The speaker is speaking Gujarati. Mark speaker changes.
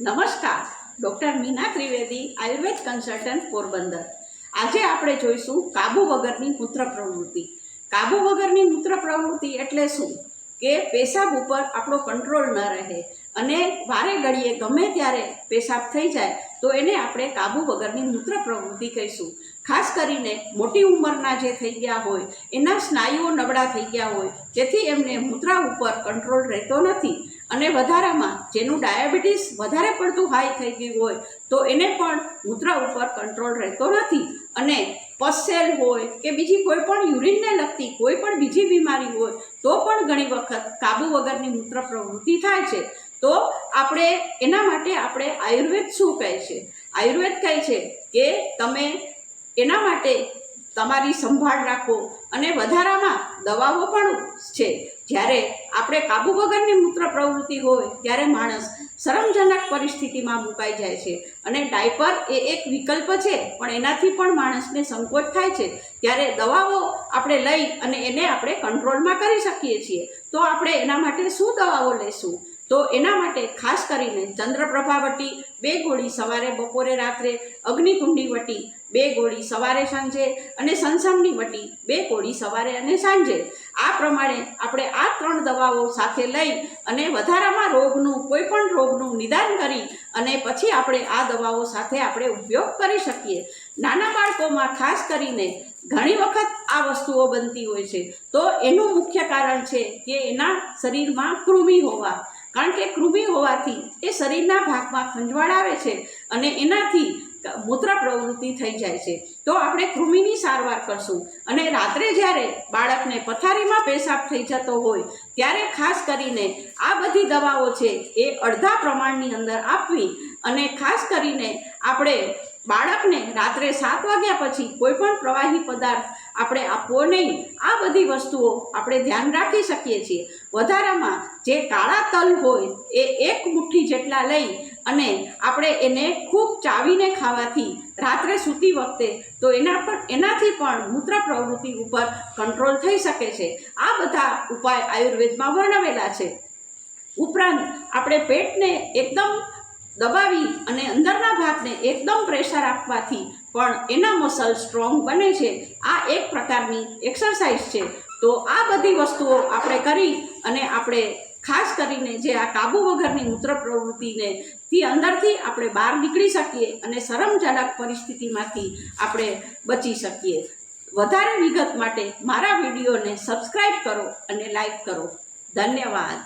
Speaker 1: નમસ્કાર, ડૉક્ટર મીના ત્રિવેદી, આયુર્વેદ કન્સલ્ટન્ટ, પોરબંદર. આજે આપણે જોઈશું કાબુ વગરની મૂત્ર પ્રવૃત્તિ. કાબુ વગરની મૂત્ર પ્રવૃત્તિ એટલે શું? કે પેશાબ ઉપર આપણો કંટ્રોલ ન રહે અને વારે ઘડીએ ગમે ત્યારે પેશાબ થઈ જાય, તો એને આપણે કાબુ વગરની મૂત્ર પ્રવૃત્તિ કહીશું. ખાસ કરીને મોટી ઉંમરના જે થઈ ગયા હોય, એના સ્નાયુઓ નબળા થઈ ગયા હોય, જેથી એમને મૂત્રા ઉપર કંટ્રોલ રહેતો નથી. અને વધારામાં જેનું ડાયાબિટીસ વધારે પડતું હાઈ થઈ ગયું હોય, તો એને પણ મૂત્ર ઉપર કંટ્રોલ રહેતો નથી. અને પસેલ હોય કે બીજી કોઈ પણ યુરિનને લગતી કોઈ પણ બીજી બીમારી હોય, તો પણ ઘણી વખત કાબુ વગરની મૂત્ર પ્રવૃત્તિ થાય છે. તો આપણે એના માટે આપણે આયુર્વેદ શું કહે છે? આયુર્વેદ કહે છે કે તમે એના માટે તમારી સંભાળ રાખો અને વધારામાં દવાઓ પણ છે. જ્યારે આપણે કાબુ વગરની મૂત્ર પ્રવૃત્તિ હોય, ત્યારે માણસ શરમજનક પરિસ્થિતિમાં મુકાઈ જાય છે. અને ડાયપર એ એક વિકલ્પ છે, પણ એનાથી પણ માણસને સંકોચ થાય છે. ત્યારે દવાઓ આપણે લઈ અને એને આપણે કંટ્રોલમાં કરી શકીએ છીએ. તો આપણે એના માટે શું દવાઓ લેશું તો એના માટે ખાસ કરીને ચંદ્રપ્રભાવટી બે ગોળી સવારે બપોરે રાત્રે અગ્નિકુંડી વટી, બે ગોળી સવારે સાંજે અને સંસમની વટી, બે ગોળી સવારે અને સાંજે. આ પ્રમાણે આપણે આ ત્રણ દવાઓ સાથે લઈ અને વધારામાં રોગનું કોઈ પણ રોગનું નિદાન કરી અને પછી આપણે આ દવાઓ સાથે આપણે ઉપયોગ કરી શકીએ. નાના બાળકોમાં ખાસ કરીને ઘણી વખત આ વસ્તુઓ બનતી હોય છે. તો એનું મુખ્ય કારણ છે કે એના શરીરમાં કૃમિ હોવા. કારણ કે કૃમિ હોવાથી એ શરીરના ભાગમાં ખંજવાળ આવે છે અને એનાથી મૂત્ર પ્રવૃત્તિ થઈ જાય છે. તો આપણે કૃમિની સારવાર કરશું. અને રાત્રે જ્યારે બાળકને પથારીમાં પેશાબ થઈ જતો હોય, ત્યારે ખાસ કરીને આ બધી દવાઓ છે એ અડધા પ્રમાણની અંદર આપવી અને ખાસ કરીને આપણે બાળકને રાત્રે સાત વાગ્યા પછી કોઈ પણ પ્રવાહી પદાર્થ આપણે આપવો નહીં. આ બધી વસ્તુઓ આપણે ધ્યાન રાખી શકીએ છીએ. વધારામાં જે કાળા તલ હોય, એ એક મુઠ્ઠી જેટલા લઈ અને આપણે એને ખૂબ ચાવીને ખાવાથી રાત્રે સૂતી વખતે તો એના પર, એનાથી પણ મૂત્ર પ્રવૃત્તિ ઉપર કંટ્રોલ થઈ શકે છે. આ બધા ઉપાય આયુર્વેદમાં વર્ણવેલા છે. ઉપરાંત આપણે પેટને એકદમ દબાવી અને અંદરના ભાગને એકદમ પ્રેશર આપવાથી પણ એના મસલ સ્ટ્રોંગ બને છે. આ એક પ્રકારની એક્સરસાઇઝ છે. તો આ બધી વસ્તુઓ આપણે કરી અને આપણે ખાસ કરીને જે આ કાબુ વગરની મૂત્ર પ્રવૃત્તિને થી અંદરથી આપણે બહાર નીકળી શકીએ અને શરમજનક પરિસ્થિતિમાંથી આપણે બચી શકીએ. વધારે વિગત માટે મારા વિડીયોને સબસ્ક્રાઈબ કરો અને લાઈક કરો. ધન્યવાદ.